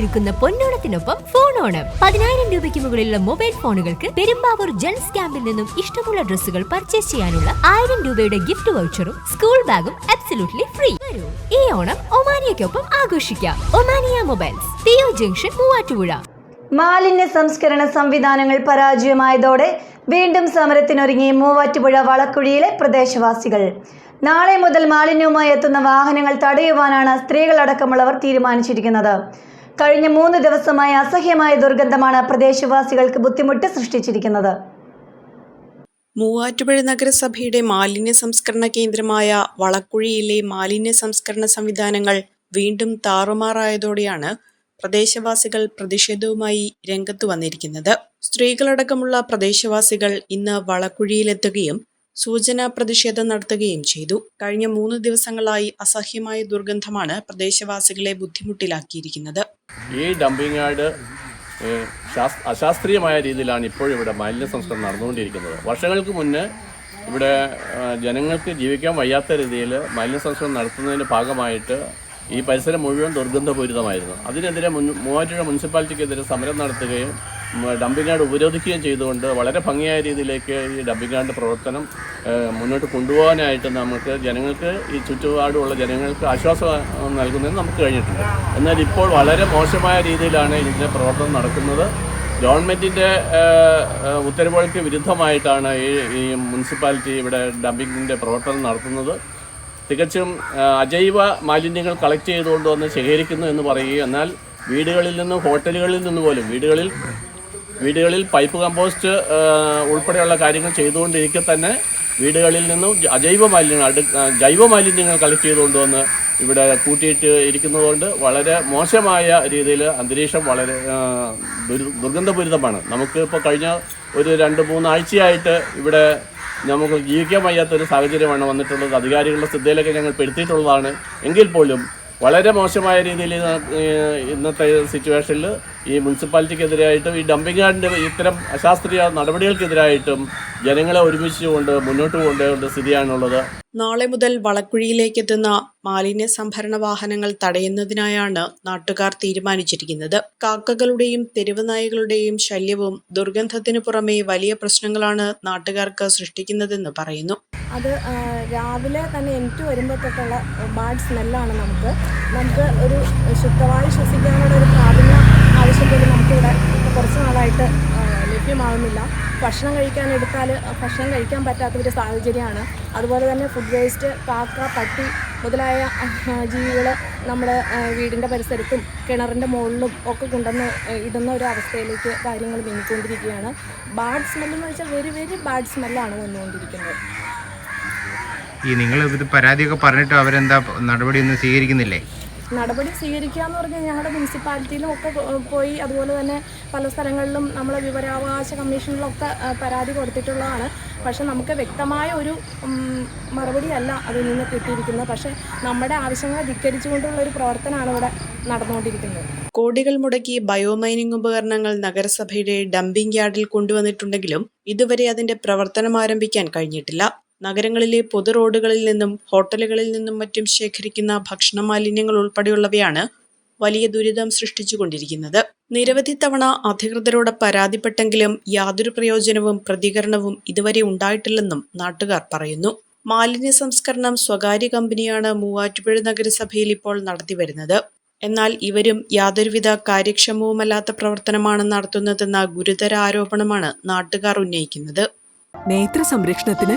ഒരുക്കുന്ന പൊന്നോണത്തിനൊപ്പം ഫോൺ ഓണം. പതിനായിരം രൂപയ്ക്ക് മുകളിലുള്ള മൊബൈൽ ഫോണുകൾക്ക് പെരുമ്പാവൂർ ജെൻസ് ക്യാമ്പിൽ നിന്നും ഇഷ്ടമുള്ള ഡ്രസ്സുകൾ പർച്ചേസ് ചെയ്യാനുള്ള ആയിരം രൂപയുടെ ഗിഫ്റ്റ് വൗച്ചറും സ്കൂൾ ബാഗും അബ്സല്യൂട്ട്ലി ഫ്രീ ഈ ഓണം ഒമാനിയക്കൊപ്പം ആഘോഷിക്കാം. Omania mobiles P junction Muvattupuzha. മാലിന്യ സംസ്കരണ സംവിധാനങ്ങൾ പരാജയമായതോടെ വീണ്ടും സമരത്തിനൊരുങ്ങി മൂവാറ്റുപുഴ വളക്കുഴിയിലെ പ്രദേശവാസികൾ. നാളെ മുതൽ മാലിന്യവുമായി എത്തുന്ന വാഹനങ്ങൾ തടയുവാനാണ് സ്ത്രീകളടക്കമുള്ളവർ തീരുമാനിച്ചിരിക്കുന്നത്. കഴിഞ്ഞ മൂന്ന് ദിവസമായി അസഹ്യമായ ദുർഗന്ധമാണ് പ്രദേശവാസികൾക്ക് ബുദ്ധിമുട്ട് സൃഷ്ടിച്ചിരിക്കുന്നത്. മൂവാറ്റുപുഴ നഗരസഭയുടെ മാലിന്യ സംസ്കരണ കേന്ദ്രമായ വളക്കുഴിയിലെ മാലിന്യ സംസ്കരണ സംവിധാനങ്ങൾ വീണ്ടും താറുമാറായതോടെയാണ് പ്രദേശവാസികൾ പ്രതിഷേധവുമായി രംഗത്തു വന്നിരിക്കുന്നത്. സ്ത്രീകളടക്കമുള്ള പ്രദേശവാസികൾ ഇന്ന് വളക്കുഴിയിലെത്തുകയും സൂചനാ പ്രതിഷേധം നടത്തുകയും ചെയ്തു. കഴിഞ്ഞ മൂന്ന് ദിവസങ്ങളായി അസഹ്യമായ ദുർഗന്ധമാണ് പ്രദേശവാസികളെ ബുദ്ധിമുട്ടിലാക്കിയിരിക്കുന്നത്. ഈ ഡംപിംഗ് യാർഡ് അശാസ്ത്രീയമായ രീതിയിലാണ് ഇപ്പോഴും ഇവിടെ മാലിന്യ സംസ്കരണം നടന്നുകൊണ്ടിരിക്കുന്നത്. വർഷങ്ങൾക്ക് മുന്നേ ഇവിടെ ജനങ്ങൾക്ക് ജീവിക്കാൻ വയ്യാത്ത രീതിയിൽ മാലിന്യ സംസ്കരണം നടത്തുന്നതിന്റെ ഭാഗമായിട്ട് ഈ പരിസരം മുഴുവൻ ദുർഗന്ധപൂരിതമായിരുന്നു. അതിനെതിരെ മുൻ മൂവാറ്റുപുഴ മുനിസിപ്പാലിറ്റിക്കെതിരെ സമരം നടത്തുകയും ഡംപിംഗ് യാർഡ് ഉപരോധിക്കുകയും ചെയ്തുകൊണ്ട് വളരെ ഭംഗിയായ രീതിയിലേക്ക് ഈ ഡംപിംഗ് യാർഡിന്റെ പ്രവർത്തനം മുന്നോട്ട് കൊണ്ടുപോകാനായിട്ട് നമുക്ക് ജനങ്ങൾക്ക് ഈ ചുറ്റുപാടുമുള്ള ജനങ്ങൾക്ക് ആശ്വാസം നൽകുന്നതിന് നമുക്ക് കഴിഞ്ഞിട്ടുണ്ട്. എന്നാൽ ഇപ്പോൾ വളരെ മോശമായ രീതിയിലാണ് ഇതിന്റെ പ്രവർത്തനം നടക്കുന്നത്. ഗവൺമെന്റിന്റെ ഉത്തരവുകൾക്ക് വിരുദ്ധമായിട്ടാണ് ഈ ഈ മുനിസിപ്പാലിറ്റി ഇവിടെ ഡംപിങ്ങിന്റെ പ്രവർത്തനം നടത്തുന്നത്. തികച്ചും അജൈവ മാലിന്യങ്ങൾ കളക്ട് ചെയ്തുകൊണ്ട് വന്ന് ശേഖരിക്കുന്നു എന്ന് പറയുകയും എന്നാൽ വീടുകളിൽ നിന്നും ഹോട്ടലുകളിൽ നിന്ന് പോലും വീടുകളിൽ വീടുകളിൽ പൈപ്പ് കമ്പോസ്റ്റ് ഉൾപ്പെടെയുള്ള കാര്യങ്ങൾ ചെയ്തുകൊണ്ടിരിക്കെ തന്നെ വീടുകളിൽ നിന്നും അജൈവ മാലിന്യങ്ങൾ അടു ജൈവ മാലിന്യങ്ങൾ കളക്ട് ചെയ്തുകൊണ്ടുവന്ന് ഇവിടെ കൂട്ടിയിട്ട് ഇരിക്കുന്നതുകൊണ്ട് വളരെ മോശമായ രീതിയിൽ അന്തരീക്ഷം വളരെ ദുർഗന്ധപൂരിതമാണ്. നമുക്ക് ഇപ്പോൾ കഴിഞ്ഞ ഒരു രണ്ട് മൂന്നാഴ്ചയായിട്ട് ഇവിടെ നമുക്ക് ജീവിക്കാൻ വയ്യാത്തൊരു സാഹചര്യമാണ് വന്നിട്ടുള്ളത്. അധികാരികളുടെ ശ്രദ്ധയിലൊക്കെ ഞങ്ങൾ പെടുത്തിയിട്ടുള്ളതാണ്. എങ്കിൽ പോലും വളരെ മോശമായ രീതിയിൽ ഇന്നത്തെ സിറ്റുവേഷനിൽ ഈ മുനിസിപ്പാലിറ്റിക്കെതിരായിട്ടും ഈ ഡംപിംഗ് യാർഡിന്റെ ഇത്തരം അശാസ്ത്രീയ നടപടികൾക്കെതിരായിട്ടും ജനങ്ങളെ ഒരുമിച്ചുകൊണ്ട് മുന്നോട്ട് കൊണ്ടുപോകേണ്ട സ്ഥിതിയാണുള്ളത്. നാളെ മുതൽ വളക്കുഴിയിലേക്ക് എത്തുന്ന മാലിന്യ സംഭരണ വാഹനങ്ങൾ തടയുന്നതിനായാണ് നാട്ടുകാർ തീരുമാനിച്ചിരിക്കുന്നത്. കാക്കകളുടെയും തെരുവ് നായകളുടെയും ശല്യവും ദുർഗന്ധത്തിനു പുറമെ വലിയ പ്രശ്നങ്ങളാണ് നാട്ടുകാർക്ക് സൃഷ്ടിക്കുന്നതെന്ന് പറയുന്നു. അത് രാവിലെ തന്നെ എനിക്ക് വരുമ്പോൾ തൊട്ടുള്ള ബാഡ് സ്മെല്ലാണ് നമുക്ക്. നമുക്ക് ഒരു ശുദ്ധവായു ശ്വസിക്കാനുള്ള ഒരു പ്രാഥമിക ആവശ്യത്തിൽ നമുക്കിവിടെ കുറച്ച് നാളായിട്ട് ലഭ്യമാകുന്നില്ല ഭക്ഷണം കഴിക്കാൻ എടുത്താൽ ഭക്ഷണം കഴിക്കാൻ പറ്റാത്ത ഒരു സാഹചര്യമാണ്. അതുപോലെ തന്നെ ഫുഡ് വേസ്റ്റ് കാക്ക പട്ടി മുതലായ ജീവികൾ നമ്മുടെ വീടിന്റെ പരിസരത്തും കിണറിന്റെ മുകളിലും ഒക്കെ കൊണ്ടുവന്ന് ഇടുന്ന ഒരു അവസ്ഥയിലേക്ക് കാര്യങ്ങൾ നീങ്ങിക്കൊണ്ടിരിക്കുകയാണ്. ബാഡ് സ്മെല്ലെന്ന് വെച്ചാൽ വെരി വെരി ബാഡ് സ്മെല്ലാണ് വന്നുകൊണ്ടിരിക്കുന്നത്. ഈ നിങ്ങൾ ഇത് പരാതിയൊക്കെ പറഞ്ഞിട്ട് അവരെന്താ നടപടിയൊന്നും സ്വീകരിക്കുന്നില്ലേ? നടപടി സ്വീകരിക്കുക എന്ന് പറഞ്ഞാൽ ഞങ്ങളുടെ മുനിസിപ്പാലിറ്റിയിലും ഒക്കെ പോയി. അതുപോലെ തന്നെ പല സ്ഥലങ്ങളിലും നമ്മളെ വിവരാവകാശ കമ്മീഷനിലൊക്കെ പരാതി കൊടുത്തിട്ടുള്ളതാണ്. പക്ഷെ നമുക്ക് വ്യക്തമായ ഒരു മറുപടിയല്ല അതിൽ നിന്ന് കിട്ടിയിരിക്കുന്നത്. പക്ഷേ നമ്മുടെ ആവശ്യങ്ങളെ ധിക്കരിച്ചുകൊണ്ടുള്ള ഒരു പ്രവർത്തനമാണ് ഇവിടെ നടന്നുകൊണ്ടിരിക്കുന്നത്. കോടികൾ മുടക്കി ബയോമൈനിങ് ഉപകരണങ്ങൾ നഗരസഭയുടെ ഡംപിംഗ് യാർഡിൽ കൊണ്ടുവന്നിട്ടുണ്ടെങ്കിലും ഇതുവരെ അതിന്റെ പ്രവർത്തനം ആരംഭിക്കാൻ കഴിഞ്ഞിട്ടില്ല. നഗരങ്ങളിലെ പൊതു റോഡുകളിൽ നിന്നും ഹോട്ടലുകളിൽ നിന്നും മറ്റും ശേഖരിക്കുന്ന ഭക്ഷണ മാലിന്യങ്ങൾ ഉൾപ്പെടെയുള്ളവയാണ് വലിയ ദുരിതം സൃഷ്ടിച്ചുകൊണ്ടിരിക്കുന്നത്. നിരവധി തവണ അധികൃതരോട് പരാതിപ്പെട്ടെങ്കിലും യാതൊരു പ്രയോജനവും പ്രതികരണവും ഇതുവരെ ഉണ്ടായിട്ടില്ലെന്നും നാട്ടുകാർ പറയുന്നു. മാലിന്യ സംസ്കരണം സ്വകാര്യ കമ്പനിയാണ് മൂവാറ്റുപുഴ നഗരസഭയിൽ ഇപ്പോൾ നടത്തിവരുന്നത്. എന്നാൽ ഇവരും യാതൊരുവിധ കാര്യക്ഷമവുമല്ലാത്ത പ്രവർത്തനമാണ് നടത്തുന്നതെന്ന ഗുരുതര ആരോപണമാണ് നാട്ടുകാർ ഉന്നയിക്കുന്നത്. നേത്ര സംരക്ഷണത്തിന്